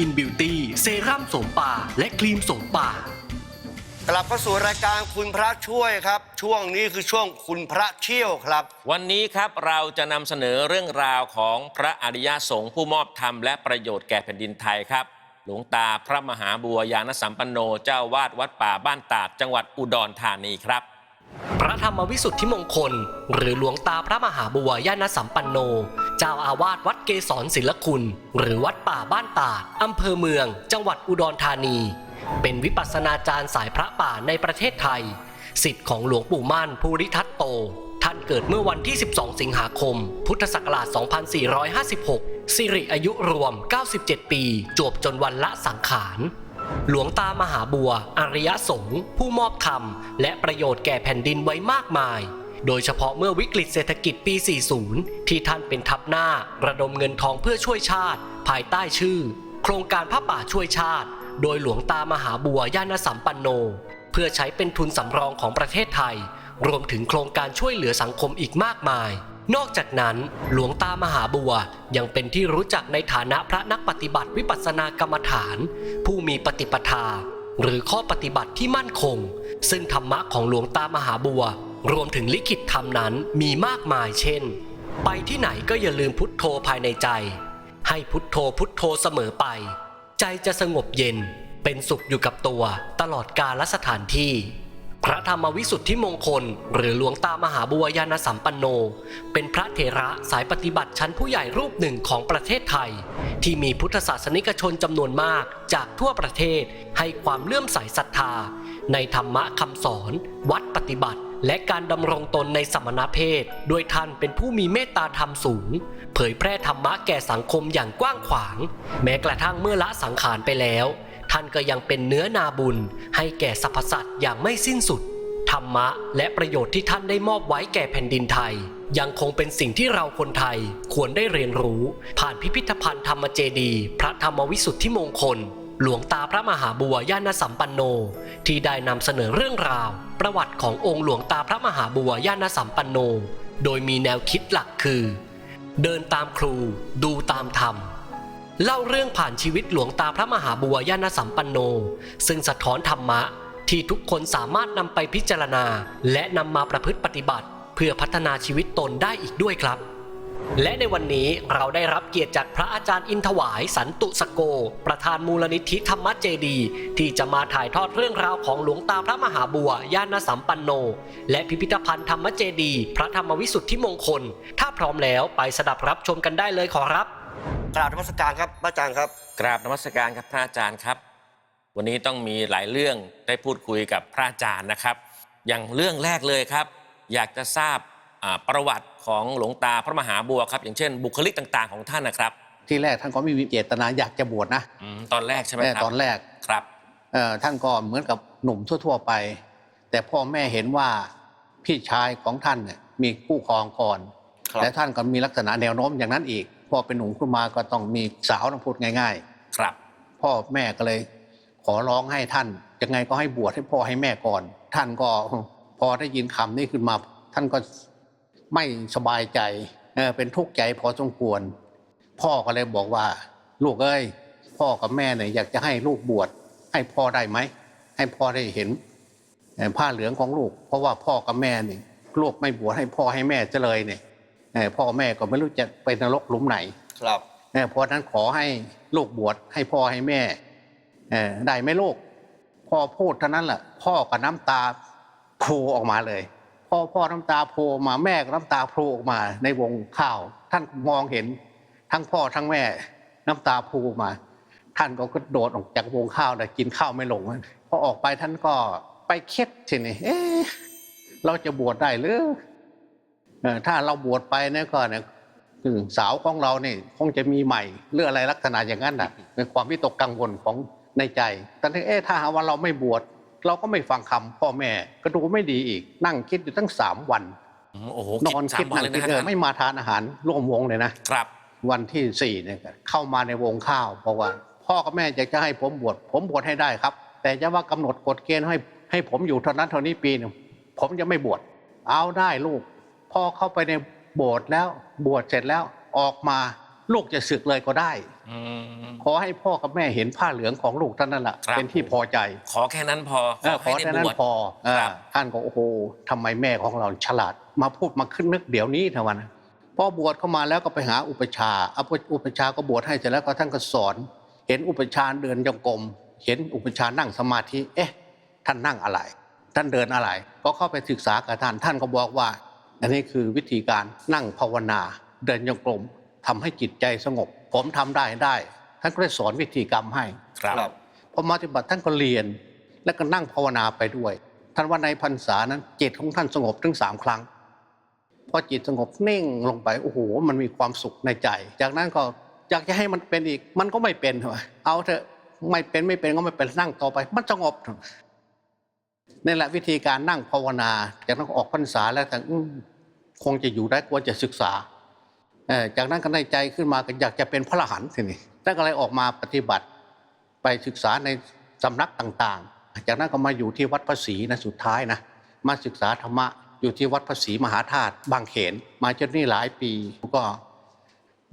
อินบิวตี้เซรั่มโสมป่า และครีมโสมป่ากลับเข้าสู่รายการคุณพระช่วยครับ ช่วงนี้คือช่วงคุณพระเชี่ยวครับ วันนี้ครับเราจะนำเสนอเรื่องราวของพระอริยสงฆ์ผู้มอบธรรมและประโยชน์แก่แผ่นดินไทยครับ หลวงตาพระมหาบัวยานสัมปันโนเจ้าวาดวัดป่าบ้านตาดจังหวัดอุดรธานีครับพ รรมวิสุทธิมงคล หรือหลวงตาพระมหาบัวยานสัมปันโน เจ้าอาวาสวัดเกษรศิลคุณ หรือวัดป่าบ้านตาดอำเภอเมือง จังหวัดอุดรธานี เป็นวิปัสสนาจารย์สายพระป่าในประเทศไทยสิทธิ์ของหลวงปู่มั่นภูริทัตโต ท่านเกิดเมื่อวันที่ 12 สิงหาคม พุทธศักราช 2456 สิริอายุรวม 97 ปี จวบจนวันละสังขาร หลวงตามหาบัว อริยสงฆ์ผู้มอบธรรม และประโยชน์แก่แผ่นดินไว้มากมาย โดยเฉพาะเมื่อวิกฤตเศรษฐกิจปี 40 ที่ท่านเป็นทัพหน้า ระดมเงินทองเพื่อช่วยชาติ ภายใต้ชื่อ โครงการพระป่าช่วยชาติ โดยหลวงตามหาบัวยานสัมปันโน เพื่อใช้เป็นทุนสำรองของประเทศไทย รวมถึงโครงการช่วยเหลือสังคมอีกมากมาย นอกจากนั้นหลวงตามหาบัวยังเป็นที่รู้จักในฐานะพระนักปฏิบัติวิปัสสนากรรมฐาน ผู้มีปฏิปทา หรือข้อปฏิบัติที่มั่นคง ซึ่งธรรมะของหลวงตามหาบัว รวมถึงลิขิตธรรมนั้นมีมากมายเช่น ไปที่ไหนก็อย่าลืมพุทโธภายในใจ ให้พุทโธพุทโธเสมอไป ใจจะสงบเย็น เป็นสุขอยู่กับตัวตลอดกาลและสถานที่ พระธรรมวิสุทธิมงคล หรือหลวงตามหาบัวยานสัมปันโน เป็นพระเถระสายปฏิบัติชั้นผู้ใหญ่รูปหนึ่งของประเทศไทย ที่มีพุทธศาสนิกชนจำนวนมากจากทั่วประเทศให้ความเลื่อมใสศรัทธา ในธรรมะคำสอน วัดปฏิบัติ และการดำรงตนในสมณเพศด้วยท่านเป็นผู้มีเมตตาธรรมสูง เผยแพร่ธรรมะแก่สังคมอย่างกว้างขวาง แม้กระทั่งเมื่อละสังขารไปแล้ว ท่านก็ยังเป็นเนื้อนาบุญให้แก่สรรพสัตว์อย่างไม่สิ้นสุด ธรรมะและประโยชน์ที่ท่านได้มอบไว้แก่แผ่นดินไทย ยังคงเป็นสิ่งที่เราคนไทยควรได้เรียนรู้ ผ่านพิพิธภัณฑ์ธรรมเจดี พระธรรมวิสุทธิมงคล หลวงตาพระมหาบัวยานสัมปันโน ที่ได้นำเสนอเรื่องราว ประวัติขององค์หลวงตาพระมหาบัวยานสัมปันโน โดยมีแนวคิดหลักคือ เดินตามครู ดูตามธรรม เล่าเรื่องผ่านชีวิตหลวงตาพระมหาบัวยานสัมปันโน ซึ่งสะท้อนธรรมะ ที่ทุกคนสามารถนำไปพิจารณา และนำมาประพฤติปฏิบัติ เพื่อพัฒนาชีวิตตนได้อีกด้วยครับ และในวันนี้เราได้รับเกียรติจากพระอาจารย์อินทวายสันตุสโก ประธานมูลนิธิธรรมเจดี ที่จะมาถ่ายทอดเรื่องราวของหลวงตาพระมหาบัวยานสัมปันโน และพิพิธภัณฑ์ธรรมเจดี พระธรรมวิสุทธิมงคล ถ้าพร้อมแล้วไปสดับรับชมกันได้เลยขอรับ กราบนมัสการครับพระอาจารย์ครับกราบนมัสการครับพระอาจารย์ครับ วันนี้ต้องมีหลายเรื่องได้พูดคุยกับพระอาจารย์นะครับ อย่างเรื่องแรกเลยครับ อยากจะทราบอ่าประวัติของหลวงตาพระมหาบัวครับ อย่างเช่น บุคลิกต่าง ๆ ของท่านนะครับ ที่แรกท่านก็ไม่มีเจตนาอยากจะบวชนะอืมตอนแรกใช่ไหมแต่ครับตอนแรกครับเอ่อท่านก็เหมือนกับหนุ่มทั่ว ๆ ไป แต่พ่อแม่เห็นว่าพี่ชายของท่านเนี่ยมีคู่ครองก่อนครับและท่านก็มีลักษณะแนวโน้มอย่างนั้นอีก พอเป็นหนุ่มขึ้นมาก็ต้องมีสาวต้องพูดง่ายครับๆพ่อแม่ก็เลย ขอร้องให้ท่านยังไงก็ให้บวชให้พ่อให้แม่ก่อน ท่านก็พอได้ยินคำนี้ขึ้นมา ท่านก็ไม่สบายใจเออเป็นทุกข์ใจพอสมควร พ่อก็เลยบอกว่า ลูกเอ้ยพ่อกับแม่เนี่ยอยากจะให้ลูกบวชให้พ่อได้ไหมให้พ่อได้เห็นเอ่อผ้าเหลืองของลูก เพราะว่าพ่อกับแม่เนี่ยลูกไม่บวชให้พ่อให้แม่จะเลยเนี่ยเอ่อ พ่อแม่ก็ไม่รู้จะไปนรกหลุมไหน ครับเอ่อเพราะฉะนั้นขอให้ลูกบวชให้พ่อให้แม่เอ่อได้ไหมลูกพ่อพูดเท่านั้นแหละพ่อกับน้ำตาโผล่ออกมาเลยพ่อพ่อน้ำตาโผล่ออกมาแม่ก็น้ำตาโผล่ออกมาในวงข้าว ท่านมองเห็นทั้งพ่อทั้งแม่ น้ำตาโผล่ออกมา ท่านก็กระโดดออกจากวงข้าวแต่กินข้าวไม่ลงพอออกไปท่านก็ไปคิดทีนี้เอ๊ะเราจะบวชได้หรือเอ่อ ถ้าเราบวชไปเนี่ยก็เนี่ยคือสาวของเราเนี่ยคงจะมีใหม่เรื่องอะไรลักษณะอย่างนั้นน่ะเป็นความวิตกกังวลของในใจแต่ที่เอ๊ะถ้าหากว่าเราไม่บวชเราก็ไม่ฟังคำพ่อแม่ก็ดูไม่ดีอีก นั่งคิดอยู่ตั้งสามวันอืมโอ้โหนอนสาคิดมวันนั่งเลยคิดนะเอออาจารย์ไม่มาทานอาหารร่วมวงเลยนะครับ วันที่สี่เนี่ยเข้ามาในวงข้าวบอกว่าพ่อกับแม่อยากจะให้ผมบวชผมบวชให้ได้ครับ แต่จะว่ากำหนดกฎเกณฑ์ให้ให้ผมอยู่เท่านั้นเท่านี้ปีหนึงผมจะไม่บวชเอาได้ลูก พ่อเข้าไปในโบสถ์แล้วบวชเสร็จแล้วออกมาลูกจะศึกเลยก็ได้อืมขอให้พ่อกับแม่เห็นผ้าเหลืองของลูกท่านนั่นแหละครับเป็นที่พอใจ ขอแค่นั้นพอเออขอให้แค่ได้นั้นบวชพอเออครับท่านก็โอ้โหทำไมแม่ของเราฉลาด มาพูดมาขึ้นนึกเดี๋ยวนี้ทวันนะพอบวชเข้ามาแล้วก็ไปหาอุปชฌาย์เอาอุปชฌาย์ก็บวชให้เสร็จแล้วก็ท่านก็สอน เห็นอุปชฌาย์เดินจงกรมเห็นอุปชฌาย์นั่งสมาธิเอ๊ะ ท่านนั่งอะไร ท่านเดินอะไร ก็เข้าไปศึกษากับท่านท่านก็บอกว่า อันนี้คือวิธีการนั่งภาวนา เดินจงกรมทำให้จิตใจสงบ ผมทำได้ได้ ท่านก็ได้สอนวิธีกรรมให้ครับครับพอมาปฏิบัติท่านก็เรียน และก็นั่งภาวนาไปด้วย ท่านว่าในพรรษานั้นจิตของท่านสงบถึงสามครั้งพอจิตสงบนิ่งลงไปโอ้โหมันมีความสุขในใจ จากนั้นก็อยากจะให้มันเป็นอีก มันก็ไม่เป็นเถอะเอาเถอะไม่เป็นไม่เป็นก็ไม่เป็นนั่งต่อไป มันสงบ นี่แหละวิธีการนั่งภาวนาจากนั้นออกพรรษาแล้วแต่คงจะอยู่ได้ควรจะศึกษาจากนั้นก็ในใจขึ้นมาก็อยากจะเป็นพระอรหันต์ทีนี้ท่านก็เลยออกมาปฏิบัติไปศึกษาในสำนักต่างๆ จากนั้นก็มาอยู่ที่วัดพระศรีนะสุดท้ายนะมาศึกษาธรรมะอยู่ที่วัดพระศรีมหาธาตุบางเขน มาจนนี่หลายปีก็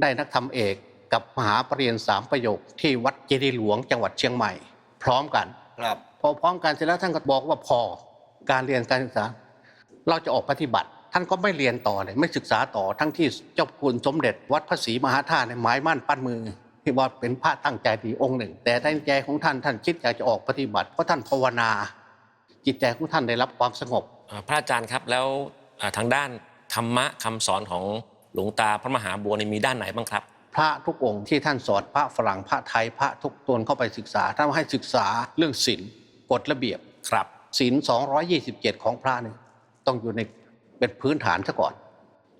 ได้นักธรรมเอกกับมหาปรริญญาสามประโยคที่วัดเจดีย์หลวงจังหวัดเชียงใหม่ พร้อมกันครับ อพร้อมกันเสร็จแล้วท่านก็บอกว่าพอการเรียนการศึกษา เราจะออกปฏิบัติ ท่านก็ไม่เรียนต่อเลยไม่ศึกษาต่อทั้งที่เจ้าคุณสมเด็จ วัดพระศรีมหาธาตุในยหมายมั่นปั้นมือที่ว่าเป็นพระตั้งใจดีองค์หนึ่ง แต่ในใจของท่านท่านคิดอยากจะออกปฏิบัติเพราะท่านภาวนา จิตใจของท่านได้รับความสงบอ่าพระอาจารย์ครับแล้วอ่าทางด้านธรรมะคำสอนของหลวงตาพระมหาบัวนี่มีด้านไหนบ้างครับ พระทุกองค์ที่ท่านสอนพระฝรั่งพระไทยพระทุกตนเข้าไปศึกษาท่านให้ศึกษาเรื่องศีล กฎระเบียบครับศีล227 ของพระเนี่ยต้องอยู่ในเป็นพื้นฐานซะก่อน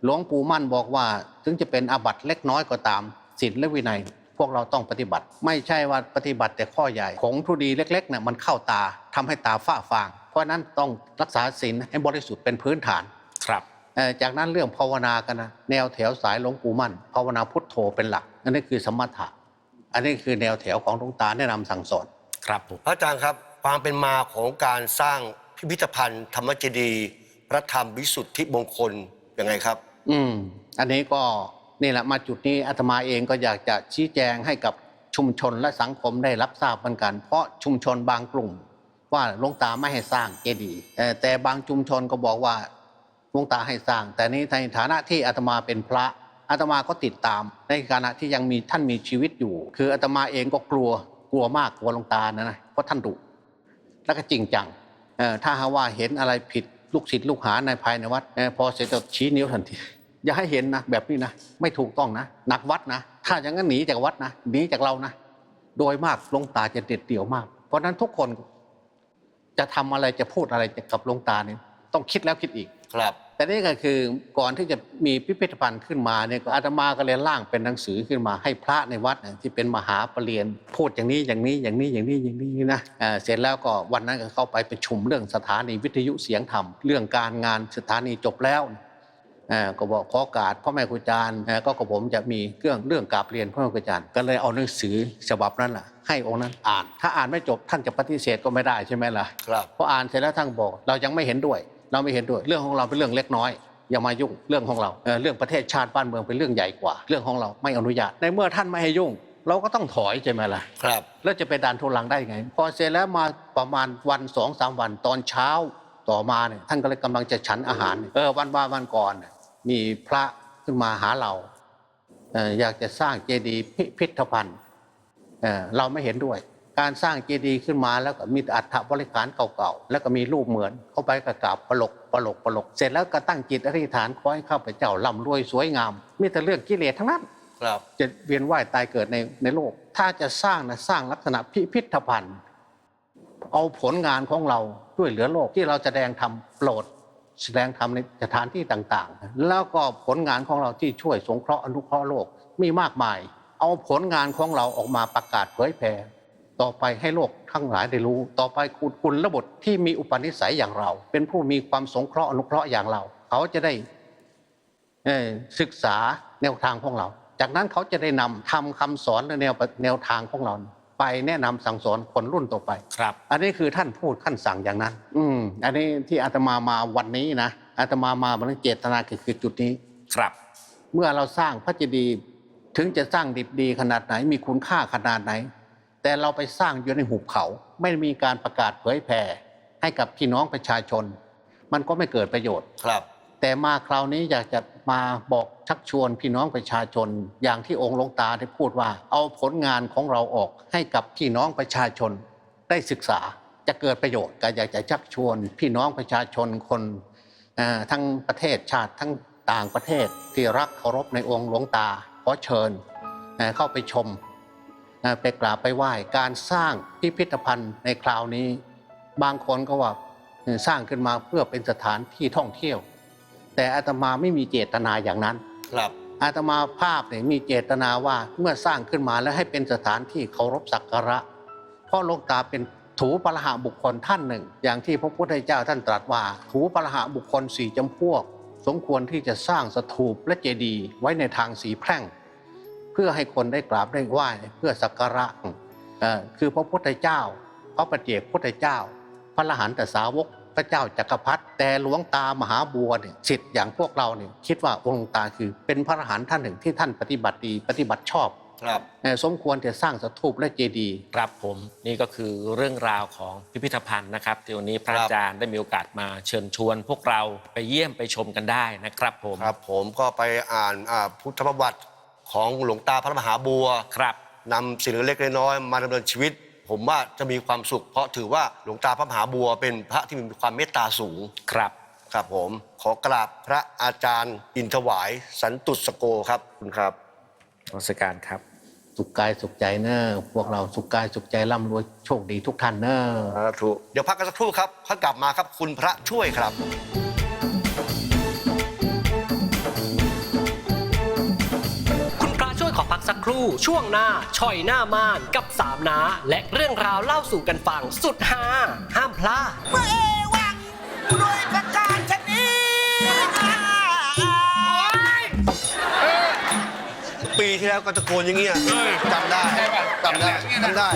หลวงปู่มั่นบอกว่า ถึงจะเป็นอาบัติเล็กน้อยก็ตามศีลและวินัย พวกเราต้องปฏิบัติ ไม่ใช่ว่าปฏิบัติแต่ข้อใหญ่ของทุดีเล็กๆเนี่ยมันเข้าตาทำให้ตาฝ้าฟาง เพราะฉะนั้นต้องรักษาศีลให้บริสุทธิ์เป็นพื้นฐานครับเอ่อจากนั้นเรื่องภาวนากันนะแนวแถวสายหลวงปู่มั่น ภาวนาพุทโธเป็นหลัก อันนี้คือสมถะ อันนี้คือแนวแถวของหลวงตาแนะนำสั่งสอนครับผมพระอาจารย์ครับ ความเป็นมาของการสร้างพิพิธภัณฑ์ ธรรมเจดีย์พระธรรมวิสุทธิมงคลยังไงครับ อืม อันนี้ก็นี่แหละมาจุดนี้อาตมาเองก็อยากจะชี้แจงให้กับชุมชนและสังคมได้รับทราบเหมือนกัน เพราะชุมชนบางกลุ่ม ว่าหลวงตาไม่ให้สร้างเจดีย์แต่บางชุมชนก็บอกว่าหลวงตาให้สร้าง แต่นี้ในฐานะที่อาตมาเป็นพระอาตมาก็ติดตาม ในขณะที่ยังมีท่านมีชีวิตอยู่ คืออาตมาเองก็กลัวกลัวมากกลัวหลวงตานะนะเพราะท่านดุ แล้วก็จริงจังถ้าหากว่าเห็นอะไรผิดลูกศิษย์ลูกหาในภายในวัดอพอเสร็จจะชี้นิ้วทันทีอย่าให้เห็นนะแบบนี้นะไม่ถูกต้องนะหนักวัดนะ ถ้าอย่างนั้นหนีจากวัดนะหนีจากเรานะ โดยมากลวงตาจะเด็ดเดี่ยวมาก เพราะนั้นทุกคนจะทำอะไรจะพูดอะไรกับลวงตาเนี่ยต้องคิดแล้วคิดอีกครับ แต่นี่ก็คือก่อนที่จะมีพิพิธภัณฑ์ขึ้นมาเนี่ยก็อาตมาก็เลยร่างเป็นหนังสือขึ้นมาให้พระในวัดเนี่ยที่เป็นมหาปรริญญาพูดอย่างนี้อย่างนี้อย่างนี้อย่างนี้อย่างนี้นะเอ่อเสร็จแล้วก็วันนั้นก็เข้าไปประชุมเรื่องสถานีวิทยุเสียงธรรม เรื่องการงานสถานีจบแล้วเอ่อก็บอกขอโอกาสพ่อแม่ครูอาจารย์เอ่อก็กับผมจะมีเรื่องเรื่องกราบเรียนพ่อแม่ครูอาจารย์ก็เลยเอาหนังสือฉบับนั้นแหละให้องค์นั้นอ่าน ถ้าอ่านไม่จบท่านจะปฏิเสธก็ไม่ได้ใช่ไหมล่ะครับพออ่านเสร็จแล้วท่านบอกเรายังไม่เห็นด้วย เราไม่เห็นด้วยเรื่องของเราเป็นเรื่องเล็กน้อย อย่ามายุ่งเรื่องของเราเอ่อเรื่องประเทศชาติบ้านเมืองเป็นเรื่องใหญ่กว่า เรื่องของเราไม่อนุญาตในเมื่อท่านไม่ให้ยุ่ง เราก็ต้องถอยใช่ไหมล่ะครับ แล้วจะไปดันทุลังได้ไง พอเสร็จแล้วมาประมาณวันสองสามวันตอนเช้าต่อมาเนี่ยท่านก็เลยกำลังจะฉันอาหารเนี่ยเออวันว่าวันก่อนเนี่ยมีพระขึ้นมาหาเราเอ่ออยากจะสร้างเจดีย์พิพิธภัณฑ์เอ่อเราไม่เห็นด้วย การสร้างเจดีย์ขึ้นมาแล้วก็มีอัฐบริขารเก่าๆ แล้วก็มีรูปเหมือนเข้าไปกระกราบปลกปลกปลก เสร็จแล้วก็ตั้งจิตอธิษฐานขอให้ข้าพเจ้าร่ำรวยสวยงาม มีแต่เรื่องกิเลสทั้งนั้นครับจะเวียนว่ายตายเกิดในในโลก ถ้าจะสร้างนะสร้างลักษณะพิพิธภัณฑ์ เอาผลงานของเราด้วยเหลือโลกที่เราจะแสดงทำโปรดแสดงทำในสถานที่ต่างๆ แล้วก็ผลงานของเราที่ช่วยสงเคราะห์อนุเคราะห์โลกมีมากมาย เอาผลงานของเราออกมาประกาศเผยแผ่ ต่อไปให้โลกทั้งหลายได้รู้ ต่อไปคุณคุณระบทที่มีอุปนิสัยอย่างเรา เป็นผู้มีความสงเคราะห์อนุเคราะห์อย่างเรา เขาจะได้เอ่อศึกษาแนวทางของเรา จากนั้นเขาจะได้นำทำคำสอนและแนวแนวทางของเรา ไปแนะนำสั่งสอนคนรุ่นต่อไป ครับ อันนี้คือท่านพูดขั้นสั่งอย่างนั้น อืมอันนี้ที่อาตมามาวันนี้นะอาตมามาวันนี้เจตนาคือคือจุดนี้ ครับ เมื่อเราสร้างพระเจดีย์ถึงจะสร้างดิบดีขนาดไหน มีคุณค่าขนาดไหน แต่เราไปสร้างอยู่ในหุบเขา ไม่มีการประกาศเผยแผ่ให้กับพี่น้องประชาชน มันก็ไม่เกิดประโยชน์ครับ แต่มาคราวนี้อยากจะมาบอกชักชวนพี่น้องประชาชน อย่างที่องค์หลวงตาได้พูดว่า เอาผลงานของเราออกให้กับพี่น้องประชาชนได้ศึกษาจะเกิดประโยชน์ก็อยากจะชักชวน พี่น้องประชาชนคนเอ่อทั้งประเทศชาติทั้งต่างประเทศที่รักเคารพในองค์หลวงตาขอเชิญเอ่อเข้าไปชมเอ่อ ไปกราบไปไหว้การสร้างพิพิธภัณฑ์ในคราวนี้ บางคนก็ว่าเอ่อสร้างขึ้นมาเพื่อเป็นสถานที่ท่องเที่ยว แต่อาตมาไม่มีเจตนาอย่างนั้น ครับอาตมาภาพเนี่ยมีเจตนาว่าเมื่อสร้างขึ้นมาแล้วให้เป็นสถานที่เคารพสักการะ เพราะหลวงตาเป็นถูปรหะบุคคลท่านหนึ่ง อย่างที่พระพุทธเจ้าท่านตรัสว่า ถูปรหะบุคคลสี่จำพวก สมควรที่จะสร้างสถูปและเจดีย์ไว้ในทางสีแพร่ง เพื่อให้คนได้กราบได้ไหว้เพื่อสักการะเอ่อคือพระพุทธเจ้า พระปฏิเจกพุทธเจ้า พระอรหันตสาวกพระเจ้าจักรพรรดิแต่หลวงตามหาบัวเนี่ยสิทธิ์อย่างพวกเราเนี่ยคิดว่าองค์หลวงตาคือเป็นพระอรหันต์ท่านหนึ่งที่ท่านปฏิบัติดีปฏิบัติชอบครับเอ่อสมควรจะสร้างสถูปและเจดีย์ครับผมนี่ก็คือเรื่องราวของพิพิธภัณฑ์นะครับที่วันนี้พระครับอาจารย์ได้มีโอกาสมาเชิญชวน พวกเราไปเยี่ยมไปชมกันได้นะครับผมครับผมก็ไปอ่านอ่าพุทธประวัติ ของหลวงตาพระมหาบัวครับนำสิ่งเล็กๆน้อยๆมาดำเนินชีวิต ผมว่าจะมีความสุข เพราะถือว่าหลวงตาพระมหาบัวเป็นพระที่มีความเมตตาสูงครับครับผม ขอกราบพระอาจารย์ อินทวาย สันตุสโกครับขอบคุณครับนมัสการครับ สุขกายสุขใจเนอะพวกเราสุขกายสุขใจร่ำรวยโชคดีทุกท่านเนอะสาธุเดี๋ยวพักกันสักครู่ครับพักกลับมาครับคุณพระช่วยครับ ครู่ ช่วงหน้าช่อยหน้าม่านกับสามนาและเรื่องราวเล่าสู่กันฟังสุดฮาห้ามพลาดเมื่อเอวังด้วยประการชนีปีที่แล้วก็ตะโกนอย่างเงี้ยจำได้จำได้จำได้